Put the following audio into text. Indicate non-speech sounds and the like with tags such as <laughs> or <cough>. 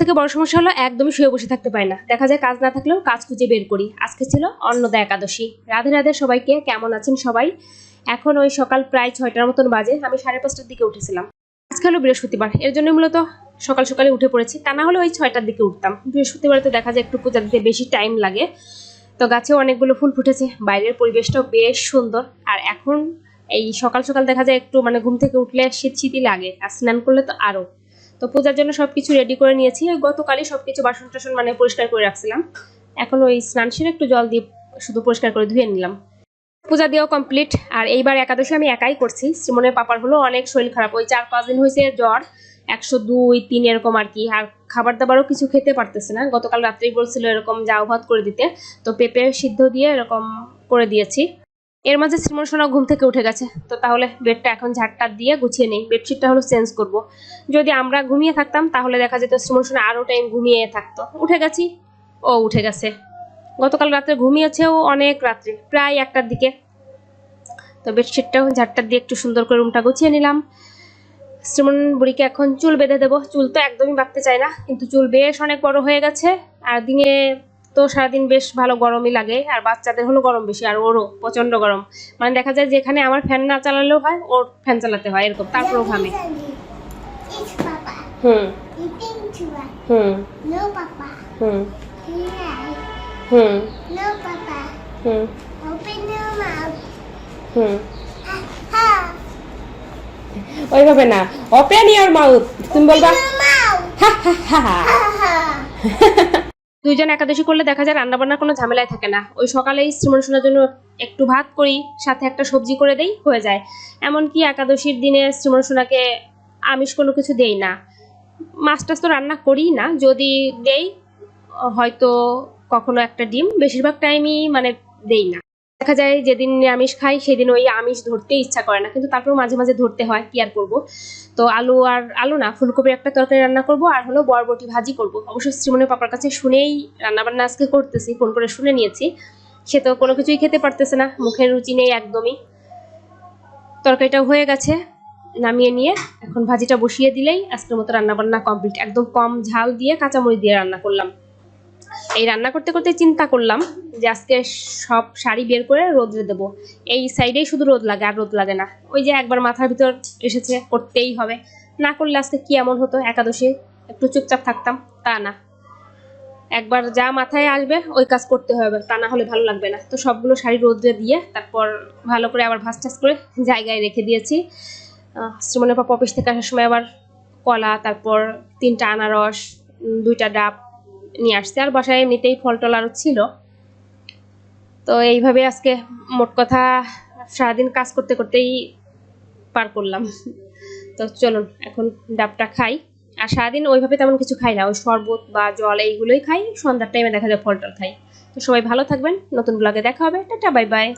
থেকে বড় সমস্যা হলো একদমই শুয়ে বসে থাকতে পারি না। দেখা যায় কাজ না থাকলেও কাজ খুঁজে বের করি। আজকে ছিল অন্নদা একাদশী। রাধে রাধে সবাইকে, কেমন আছেন সবাই? এখন ওই সকাল প্রায় ছয়টার মতন বাজে, আমি সাড়ে পাঁচটার দিকে উঠেছিলাম। আজকে হলো বৃহস্পতিবার, এর জন্য মূলত সকাল সকালে উঠে পড়েছি। তা না হলে ওই ছয়টার দিকে উঠতাম। বৃহস্পতিবার তো দেখা যায় একটু পূজা দিতে বেশি টাইম লাগে। তো গাছে অনেকগুলো ফুল ফুটেছে, বাইরের পরিবেশটাও বেশ সুন্দর। আর এখন এই সকাল সকাল দেখা যায় একটু মানে ঘুম থেকে উঠলে শীত শীতই লাগে, আর স্নান করলে তো আরও। তো পূজার জন্য সবকিছু রেডি করে নিয়েছি। ওই গতকালই সবকিছু বাসন টাসন মানে পরিষ্কার করে রাখছিলাম। এখন ওই স্নান সেরে একটু জল দিয়ে শুধু পরিষ্কার করে ধুয়ে নিলাম। পূজা দিয়েও কমপ্লিট আর এইবার একাদশী আমি একাই করছি। শ্রীমনের পাপার হলো অনেক শরীর খারাপ। ওই চার পাঁচ দিন হয়েছে জ্বর। একশো দুই, তিন এরকম আর কি। আর খাবার দাবারও কিছু খেতে পারতেছে না। গতকাল রাত্রেই বলছিল এরকম যাও ভাত করে দিতে। তো পেঁপে সিদ্ধ দিয়ে এরকম করে দিয়েছি। এর মাঝে শ্রীমন সোনা ঘুম থেকে উঠে গেছে। তো তাহলে বেডটা এখন ঝাড়টা দিয়ে গুছিয়ে নেই, বেডশিটটা হলো চেঞ্জ করব। যদি আমরা ঘুমিয়ে থাকতাম, তাহলে দেখা যেত শ্রীমন সোনা আরও টাইম ঘুমিয়ে থাকতো। উঠে গেছি, ও উঠে গেছে। গতকাল রাত্রে ঘুমিয়েছেও অনেক রাত্রে, প্রায় একটার দিকে। তো বেডশিটটাও ঝাড়টা দিয়ে একটু সুন্দর করে রুমটা গুছিয়ে নিলাম। শ্রীমন বুড়িকে এখন চুল বেঁধে দেবো। চুল তো একদমই বাঁধতে চায় না, কিন্তু চুল বেশ অনেক বড় হয়ে গেছে। আর দিনে তো সারাদিন বেশ ভালো গরমই লাগে আর বাচ্চাদের হলো গরম বেশি আর ওরও প্রচণ্ড গরম মানে দেখা যায় যেখানে আমার ফ্যান না চালালেও হয় ওর ফ্যান চালাতে হয় এরকম তারপরেও ঘামে. হুম. হুম. হুম. হুম. হুম. হুম. ওইভাবে না ওপেন ইয়ার মাউথ তুমি বলবা. হা হা হা হা. <laughs> দুইজন একাদশী করলে দেখা যায় রান্না বান্নার কোনো ঝামেলায় থাকে না। ওই সকালেই শ্রীমন শোনার জন্য একটু ভাত করি, সাথে একটা সবজি করে দেই, হয়ে যায়। এমনকি একাদশীর দিনে শ্রীমন শোনাকে আমিষ কোনো কিছু দেই না। মাছ টাছ তো রান্না করি না, যদি দেই, হয়তো কখনো একটা ডিম, বেশিরভাগ টাইমই মানে দেই না। দেখা যায় যেদিন আমিষ খাই, সেদিন ওই আমিষ ধরতে ইচ্ছা করে না। কিন্তু তারপরেও মাঝে মাঝে ধরতে হয়, কি আর করব? তো আলু আর আলু না, ফুলকপির একটা তরকারি রান্না করব, আর হলো বরবটি ভাজি করব। অবশ্য শ্রীমনের পাপার কাছে শুনেই রান্নাবান্না আজকে করতেছি, ফোন করে শুনে নিয়েছি। সে তো কোনো কিছুই খেতে পারতেছে না মুখের রুচি নেই একদমই। তরকারিটাও হয়ে গেছে, নামিয়ে নিয়ে এখন ভাজিটা বসিয়ে দিলেই আজকের মতো রান্নাবান্না কমপ্লিট। একদম কম ঝাল দিয়ে কাঁচামরিচ দিয়ে রান্না করলাম। এই রান্না করতে করতে চিন্তা করলাম যে আজকে সব শাড়ি বের করে রোদে দেবো। এই সাইডেই শুধু রোদ লাগে আর রোদ লাগে না। ওই যে একবার মাথার ভিতর এসেছে করতেই হবে। না করলে আজকে কি এমন হতো? একাদশী একটু চুপচাপ থাকতাম তা না। একবার যা মাথায় আসবে ওই কাজ করতে হবে তা না হলে ভালো লাগবে না। তো সবগুলো শাড়ি রোদে দিয়ে তারপর ভালো করে আবার ভাজ টাজ করে জায়গায় রেখে দিয়েছি। আহ, শ্রীমনের পাপা অফিস থেকে আসার সময় আবার কলা তারপর তিনটা আনারস দুইটা ডাব নিয়ে আসছে। আর বাসায় এমনিতেই ফল টল আরও ছিল। তো এইভাবে আজকে মোট কথা সারাদিন কাজ করতে করতেই পার করলাম। তো চলুন, এখন ডাবটা খাই। আর সারাদিন ওইভাবে তেমন কিছু খাই না। ওই শরবত বা জল এইগুলোই খাই। সন্ধ্যার টাইমে দেখা যায় ফল টল খাই। তো সবাই ভালো থাকবেন। নতুন ব্লগে দেখা হবে। Tata bye bye